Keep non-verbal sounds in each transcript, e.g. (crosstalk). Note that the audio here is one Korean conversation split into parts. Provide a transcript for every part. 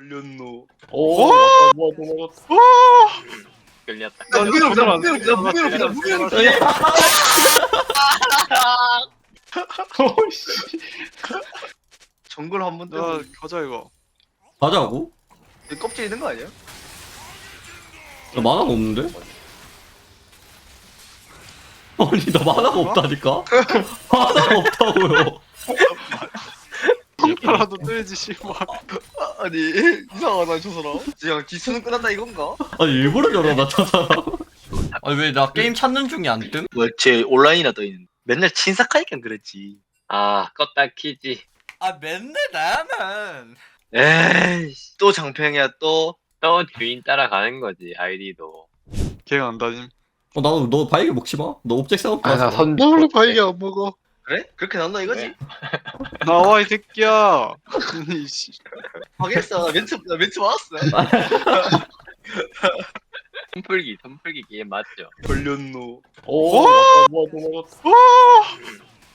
걸렸노. 오, 오! 뭐 도망갔어. 걸렸다. 야. 무게로 없잖아. 무게로 없잖아. 무게로 없잖아. 오씨. 정글 한 번 야, 때문에 가자 이거. 가자고? 이 껍질 있는 거 아니야? 나 만화가 없는데? 아니 나 만화가 없다니까? (laughs) 만화가 없다고요 (laughs) 평타라도 뜨지 씨발. 아, 아니 이상하다 저 사람. 그냥 기수는 끝났다 이건가? 아니 일부러 저러나 저 사람 (laughs) 아니 왜 나 게임 찾는 중이 안 뜸? 뭐제 온라인이라 떠 있는. 맨날 친삭하니까 그랬지. 아, 껐다 키지. 아 맨날 나만 에이 또 장평이야 또. 또 주인 따라가는 거지, 아이디도. 걔가 안 다짐. 어 나도 너 바이게 먹지 마. 너 옵젝 싸움 아, 나 선. 뭘 바이게 안 먹어? 그래? 그렇게 난다 이거지? 네. (laughs) 나와 이 새끼야. 아니 씨. 하겠어. 나 멘트 나 멘트 왔어. 선풀기, 선풀기 게임 맞죠? 걸렸노. 오, 오! 뭐 도망갔어. 오!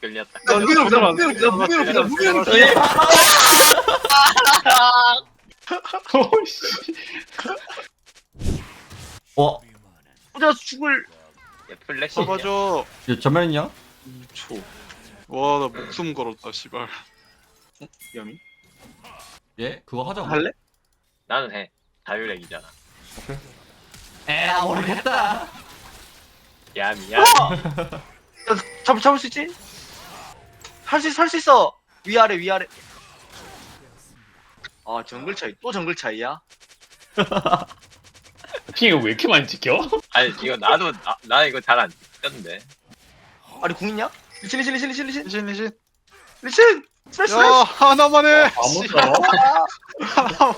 걸렸다. 없잖아. 무게로 없잖아. 무게로 없잖아. 무게로 없잖아. 오씨. 와 혼자 죽을. 야, 플래시. 잡아줘. 얘 전멸이냐? 2초. 와, 나 목숨 걸었다, 씨발. 야미? 예? 그거 하자고 할래? 나는 해. 자유렉이잖아. 에라 모르겠다 야, 미안. 잡 잡을 수 있지? 할 수 있어 할 수 있어. 위아래 위아래. 아 정글 차이 또 정글 차이야? (laughs) 핑이 왜 이렇게 많이 찍혀? 아니, 이거 나도, 나, 나 이거 잘 안 찍던데. 아니 공 있냐? 리신 리신 리신 리신 리신 리신, 리신. 리신 스매시 야, 하나만 해. 아무 씨, 써. 하나만,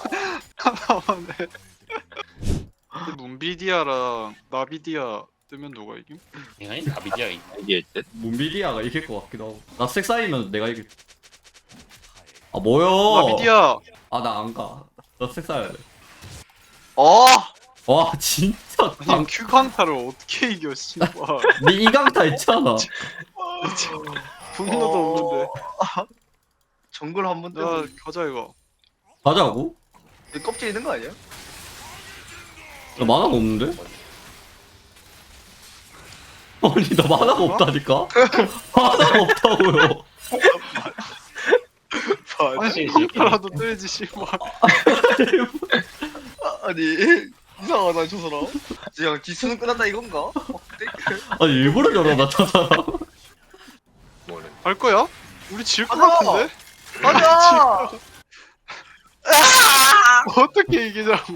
하나만 해. 근데 문비디아랑 나비디아 뜨면 누가 이김? 인간이 나비디아 있. 이게 듯? 문비리아가 이길 것 같기도 하고 나색 쌓이면 내가 이길 아 뭐여 나비디아. 아나 안가 나색 쌓여야 어. 돼와 진짜 아니, 큐강타를 어떻게 이겨, 씨발. 니 이강타 있잖아 (laughs) 분노도 (laughs) 없는데. (laughs) 정글 한번 야, 때문에 가자, 이거. 가자고? 이 껍질 있는 거 아니야? 나 만화가 없는데? (laughs) 아니 나 만화가 없다니까? 만화가 없다고요 아니, 뜨지, 씨발. 아니 이상하다 저 사람. 그냥 기수는 끝났다 이건가? 아니 일부러 사 할 거야? 우리 질것 가자. 같은데? 맞아. (laughs) 어떻게 이기자고.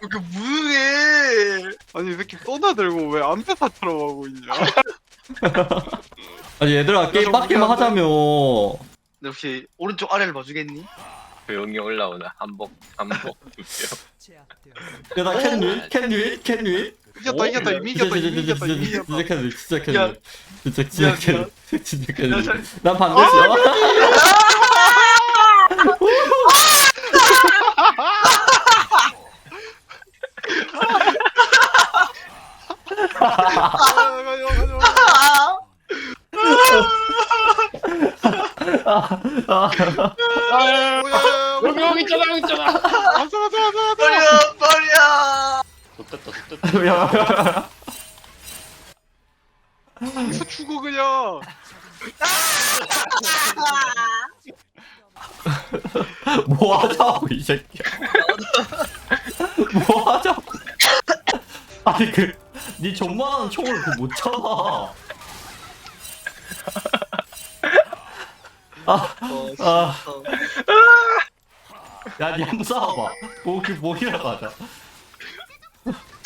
이렇게 무능해. 아니, 이 새끼 떠나들고 왜 안배사처럼 하고 있냐? 아니 얘들아 게임 빡게만 하자며 역시 오른쪽 아래를 봐주겠니? 조용히 올라오나. 한복, 한복. 야나 캔윈? 캔 윈? 캔 윈? 이겼다, 이겼다, 이미 이겼다, 이미 이겼다, 이미 이겼다. 캔윈 진짜 야. 캔윈 진짜 진짜 야, 캔윈 진짜 야, 캔윈 잘- 난 반대시야 아, 가자, 가자, 가자. 아, 야, 야, 여기 여기 있잖아 여기 있잖아. 가자, 가자, 가자, 가자. 버려 버려. 좋됐다 좋 됐다. 야, 여기서 죽어 그냥. (laughs) 뭐 하자고 이 새끼야 뭐 하자고 아니 그니 존만한 총을 그못 참아 어, 아. 진짜. 야니 한번 싸워봐 목이 목이라 가자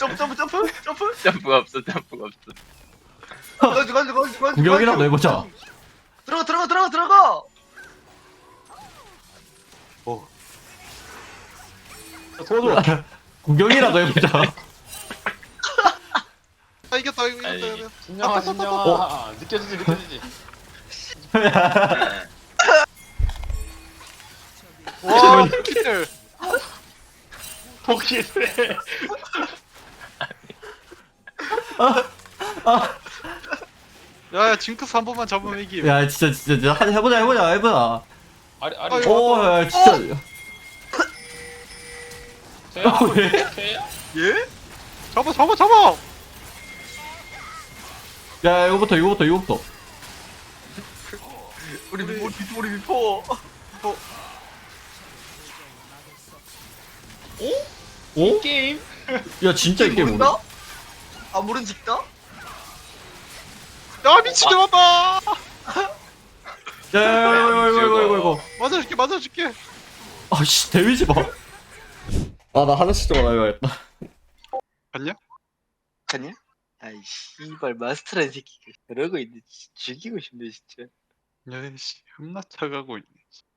점프 점프 점프 점프. 점프가 없어, 점프가 없어. 가지 가지 가지 가지. 구경이라도 해보자 들어가 들어가 들어가 들어가. 도와줘. 구경이라도 해보자 아 이겼다, 이거 아니. 이겼다. 이겼다. 진정아 진정아. 느껴지지 느껴지지. 와, (laughs) 킬. 복귀를. 야, 야, 징크스 한 번만 잡으면 이기. 야 진짜 진짜 진짜 한- 해보자 해보자 해보자 아리 아리. 아이고. 오 야 진짜 돼야 왜? 오케이 예? 잡아 잡아 잡아 야 이거부터 이거부터 이거부터 우리 우리 우리 우리 미포. 어? 게임 야 진짜 이 게임 모른다? 아 모른 직다? 야 미친놈아 야야야야 이거 이거 이거 이거. 맞아줄게 맞아줄게. 아씨 데미지 봐 아 나 하나씩 좀 알아야겠다. 봤냐? 아니야? 아이 씨발 마스터란 새끼가 그러고 있네. 진- 죽이고 싶네 진짜. 야씨 흠나 차가고 있네.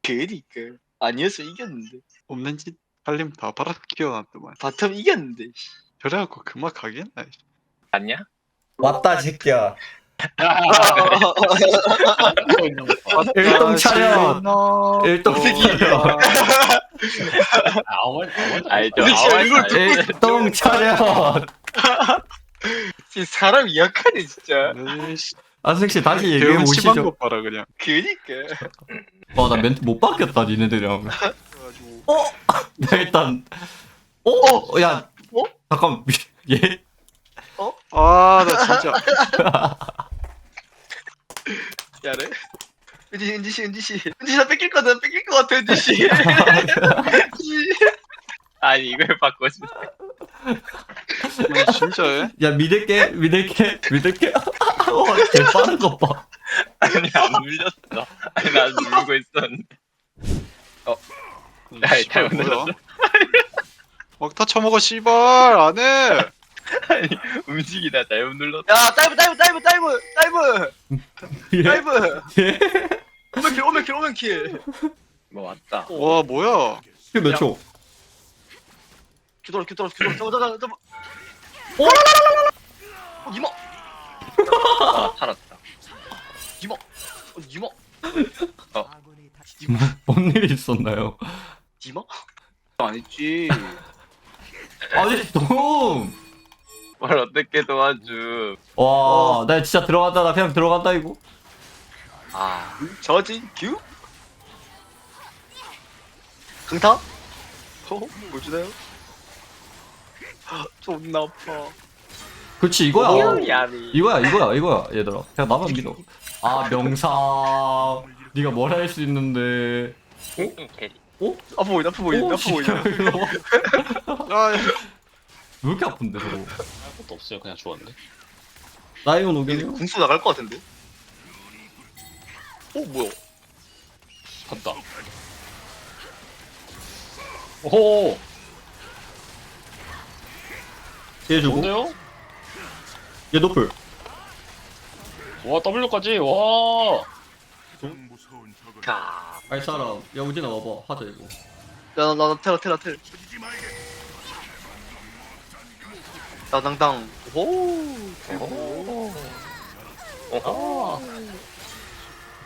그니까. 아니었어 이겼는데. 없는 짓 살림 다 바라 키워놨더만. 바텀 이겼는데 씨. 저래갖고 그만 가겠나 씨. 봤냐? 왔다 새끼야. 일동 차렷 아, 일동 차렷 아무 아무 알죠. 근데 진짜 이걸 알죠. 일동 차렷 진짜 사람이 약하네 진짜. 씨 아승 씨 다시 얘기해 심한 보시죠. 것 봐라 그냥. 그니까. 와 나 멘트 못 바뀌었다 니네들이랑 그래가지고. (laughs) 나 일단 어? 야 어? 잠깐 얘아나 진짜. (laughs) 야래? 은지 은지 씨 은지 씨. 은지 씨나 뺏길 거다. 뺏길 거 같아 은지 씨. (laughs) 아니 이걸 바꿔 주 아, 진짜해? 야 믿을게 믿을게 믿을게. 와 개빠른 거봐. 아니 안 물렸어. 아니 난 누르고 있었는데. 야, 씨발, 잘못 뭐야? 막다 처먹어 씨발. 안 해 (laughs) 아니 움직이다 잘못 눌렀어. 야 다이브 다이브 다이브 다이브 다이브 예? 다이브 예? 오면킬 오면킬 오면킬 뭐 왔다. 와 뭐야 이게 몇 초? 기도라 기도라 기도라 저거 저거 저거 오! 어 이모 아 살았다. 이모 어 이모 뭔일 있었나요? 이모 아니지 아니 너무 뭘 어떻게 도와줘. 와, 나 진짜 들어간다. 나 그냥 들어간다 이거. 아 저진 규 강타 어? 뭘 주나요? (laughs) 존나 아파 그렇지 이거야. 야미. 이거야, 이거야, 이거야, 얘들아. 그냥 나만 믿어. 아 명상. 네가 뭘 할 수 있는데. 캐리. 아파 보인다 아파 보인다 아파 보인다. (laughs) (laughs) 왜 이렇게 아픈데 저거? 것도 없어요 그냥 죽었는데 나이온 얘네 오겠네. 궁수 나갈 것 같은데 어 뭐야 봤다 오호 얘주고. 좋은데요? 얘 노플. 와 W까지 와가알 사람. 야 우진아 와봐. 하자 이거. 야나나 테라 테라 텔 나당당 오 오호.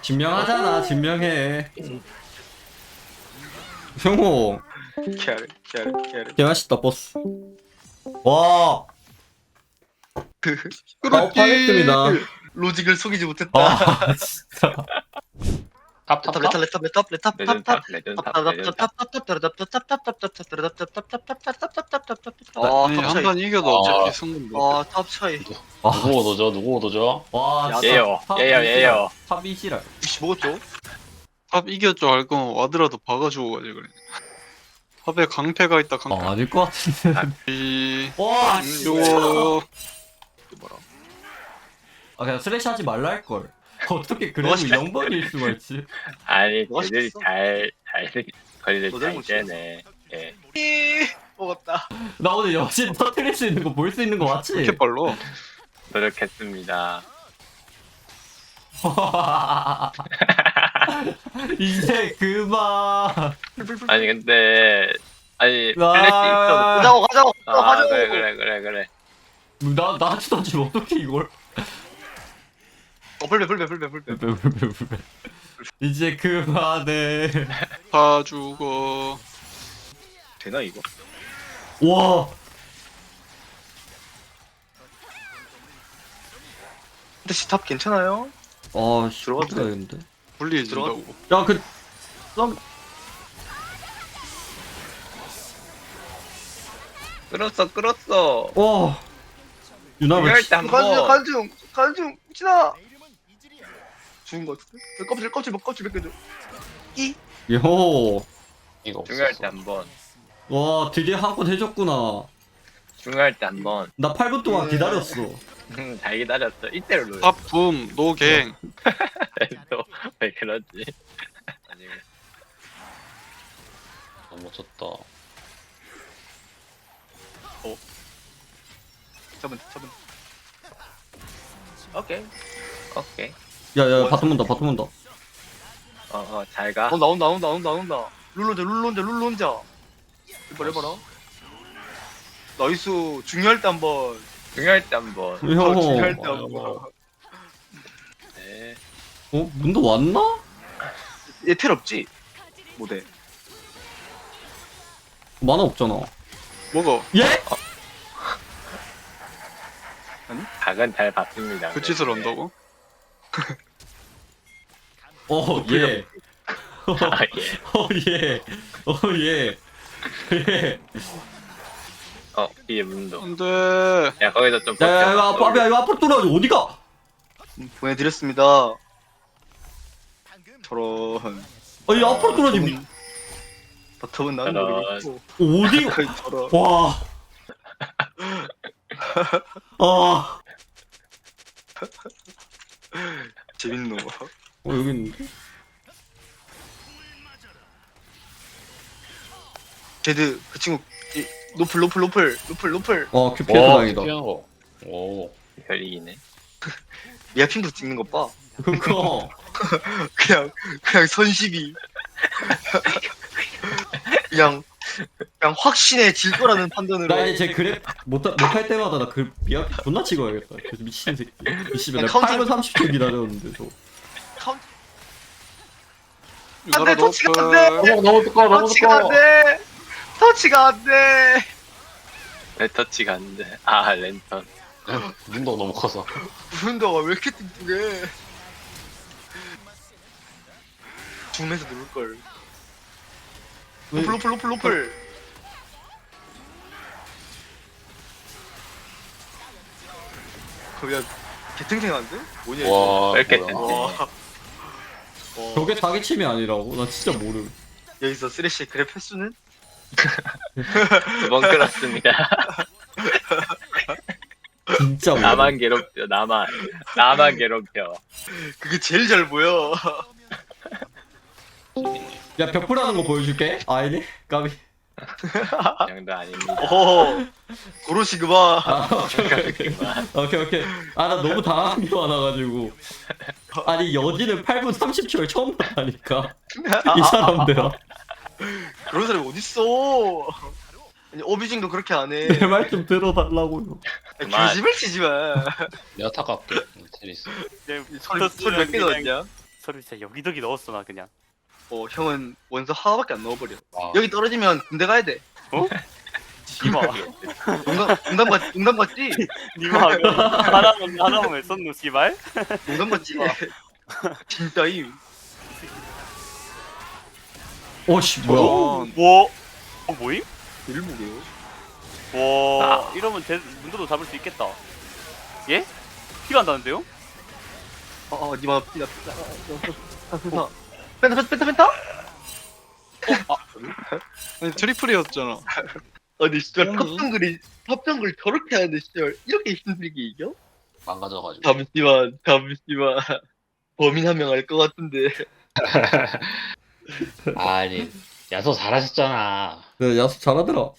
진명하잖아. 진명해. 형호. 캐리 캐리 캐리 개맛있다 버스. 와. (laughs) 파이트입니다. 로직을 속이지 못했다 아 (laughs) 진짜. 탑탑 탑 레탑 레탑 레탑 레탑 레전 탑탑 탑 레전 탑 레전 탑. 아, 아니 탑 차이. 한번 이겨도 아. 어차피 승금 못 아, 탑 차이. 아, 누구 오도죠 누구 오도죠 와, 진짜 얘요, 탑 얘요, 이시라. 얘요. 탑 이시라. 혹시 먹었죠? 탑 이겼죠 할 거면 와드라도 박아주고 가지 그래 탑에 강패가 있다 강패 아, 아닐 것 같은데. 이... 와, 요... 뭐라? 아, 그냥 슬래시 하지 말라 할 걸. (laughs) 어떻게 그래도 너가 시켰어. 0번일 수가 있지? 아니 걔들이 시켰어? 잘잘 거리를 너잘 째네. 예. 이 먹었다. 나 오늘 여신 터트릴 수 있는 거 볼 수 있는 거 맞지? 이렇게 빨로 노력했습니다. 이제 그만. 아니 근데 아니 와. 플래시 있어도 가자고 가자고 아 가자고. 그래 그래 그래 그래. 나 나한테 던지면 어떻게 이걸? 어 불배 불배 불배 불배. 이제 그만해. 다 죽어 되나 이거? 와, 근데 시탑 괜찮아요? 아, 씨, 들어가도 돼? 들어가야겠는데. 불리해진다고 야, 그, 썸. 끌었어 끌었어 와 유나를 중요할 때 간중 한번 간중 간중 지나 죽은 거 같은데? 껍질 껍질 먹 껍질 벗겨줘 이? 요. 이거 중요할 없었어 때 한번. 와 드디어 한건 해줬구나. 중요할 때 한번. 나 8분 동안 네. 기다렸어. 잘 기다렸어. 이때로 놀 탑붐 노갱. 왜 그러지? (laughs) 아니. 너무 쳤다. 잡은 잡은 오케이. 오케이 야야 바텀 문다 바텀 문다. 어어 잘가 어 나온다 나온다 나온다 나온다 룰론자 룰론자 룰론자 이봐라 이봐라 나이스 중요할 때 한번 중요할 때 한번 어, 형. 중요할 때 어, 한번 네어 문도 왔나? 얘텔 없지? 못해 만화 없잖아. 먹어 예? 각은 잘 봤습니다 그 짓을 한다고? 어 예. 아, 예. (laughs) 어 예. 어 예. 예. 어 뒤에 문도 안돼 야 거기서 좀 야야 이거 버텨. 앞, 야 이거 앞으로 뚫어 어디가? 음, 보내드렸습니다 저런 아니 앞으로 뚫어지. 버터은 나는 저런. 모르겠고 어디? (laughs) 거의 저런 와. (laughs) 아. (laughs) 재밌노 어 여기 있는데? 제드 그 친구 이, 노플 노플 노플 노플 노플 어 큐피에서 와 다행이다. 피하는 거오 별이기네 미아핑도 찍는 것 봐 그거. (laughs) 그냥 그냥 선시비 (laughs) 그냥 그냥 확신에 질 거라는 (laughs) 판단으로. 나 이제 제 그래 못 못할 때마다 나 그 미아 존나 찍어야겠다. 그래서 미친 새끼. 미치면 내가 카운팅- 8분 30초 기다렸는데 저. 카운트 이 나라 안돼 터치가 노플 안돼 너무 너무 두꺼워 너무 터치가 두꺼워. 안돼! 터치가 안돼! 레터치가 안 돼? 아 랜턴. (laughs) 눈도 너무 커서. 부른다가 왜 이렇게 뚱뚱해? 줌에서 누를걸 왜- 노플 노플 노플 노플 그냥 개탱탱한데? 뭐냐 와왜 이렇게 뭐야. 와. 와. 저게 사기침이 아니라고? 나 진짜 모름. 여기서 쓰레쉬 그랩 횟수는? 두번 끌었습니다 (laughs) 진짜 모름. 나만 괴롭혀 나만 나만 괴롭혀 그게 제일 잘 보여 야 벽풀하는 거 보여줄게. 아니네. 까비. 그 정도 아닙니다 오 고로시 그만 아 오케이 오케이. 오케이 오케이. 아 나 너무 당황한 게 많아가지고. 아니 여지는 8분 30초에 처음 봤다니까. 이 사람들아. 그런 사람이 어딨어 아니 어비징도 그렇게 안 해 내 말 좀 들어달라고요. 그만. 개집을 치지 마 내가 탁할게 테니스 소리 몇개 넣었냐? 소리 진짜 여기저기 넣었어 나 그냥 어 형은 원서 하나밖에 안 넣어버려 아, 여기 떨어지면 군대 가야 돼 씨발 농담, 농담, 같, 농담 같지? 니마 하나만 하나만 왜 썼노 씨발 농담 같지? 진짜임 오씨 뭐야? 뭐 어, 뭐임? 일목이에요 와 이러면 대, 문도도 잡을 수 있겠다 예? 필요한다는데요? 어 어 니마 피다 피다 펜타 펜타 펜타 펜타? 아니 트리플이었잖아 아니 진짜 아니. 탑정글이 탑정글 저렇게 하는데 진짜 이렇게 힘들게 이겨? 망가져가지고 잠시만 잠시만 범인 한 명 알 것 같은데 (laughs) 아니 야소 잘하셨잖아 네, 야수 잘하더라.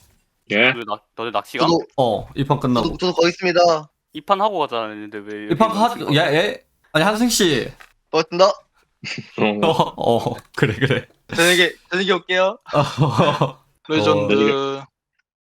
예? 너네, 낚시가? 저도 어, 이판 끝나고. 저도, 저도 거기 있습니다 이판 하고 가자 했는데 왜이판 여기 하, 낚시가? 야, 얘, 아니 한승 씨. 고맙습니다 어, 어, 그래 그래. 저녁에 저녁에 올게요. 어, 레전드